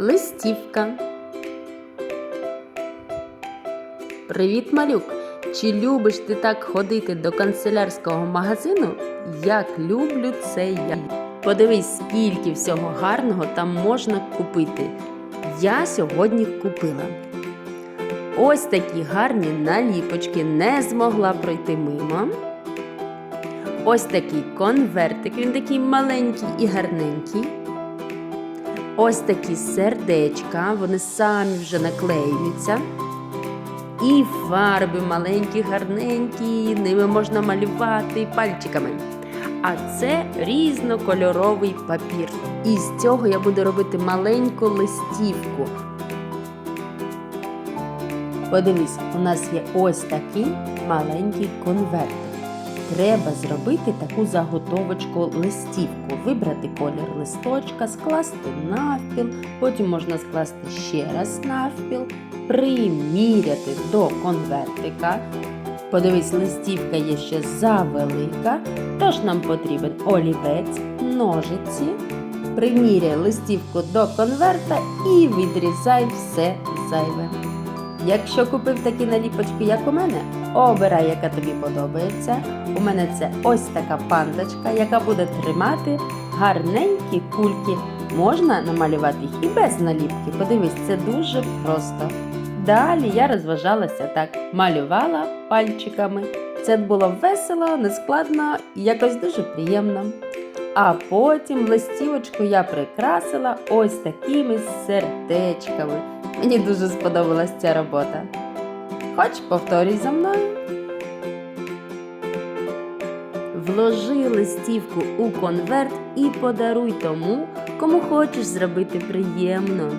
Листівка. Привіт, малюк! Чи любиш ти так ходити до канцелярського магазину, як люблю це я? Подивись, скільки всього гарного там можна купити. Я сьогодні купила. Ось такі гарні наліпочки не змогла пройти мимо. Ось такий конвертик, він такий маленький і гарненький. Ось такі сердечка, вони самі вже наклеюються. І фарби маленькі, гарненькі, ними можна малювати пальчиками. А це різнокольоровий папір. І з цього я буду робити маленьку листівку. Подивись, у нас є ось такий маленький конвертик. Треба зробити таку заготовочку листівку, вибрати колір листочка, скласти навпіл, потім можна скласти ще раз навпіл, приміряти до конвертика. Подивись, листівка є ще завелика, тож нам потрібен олівець, ножиці. Приміряй листівку до конверта і відрізай все зайве. Якщо купив такі наліпочки, як у мене, обирай, яка тобі подобається. У мене це ось така пандочка, яка буде тримати гарненькі кульки. Можна намалювати їх і без наліпки. Подивись, це дуже просто. Далі я розважалася так, малювала пальчиками. Це було весело, нескладно і якось дуже приємно. А потім листівочку я прикрасила ось такими сердечками. Мені дуже сподобалась ця робота. Хоч повторюй за мною. Вложи листівку у конверт і подаруй тому, кому хочеш зробити приємно.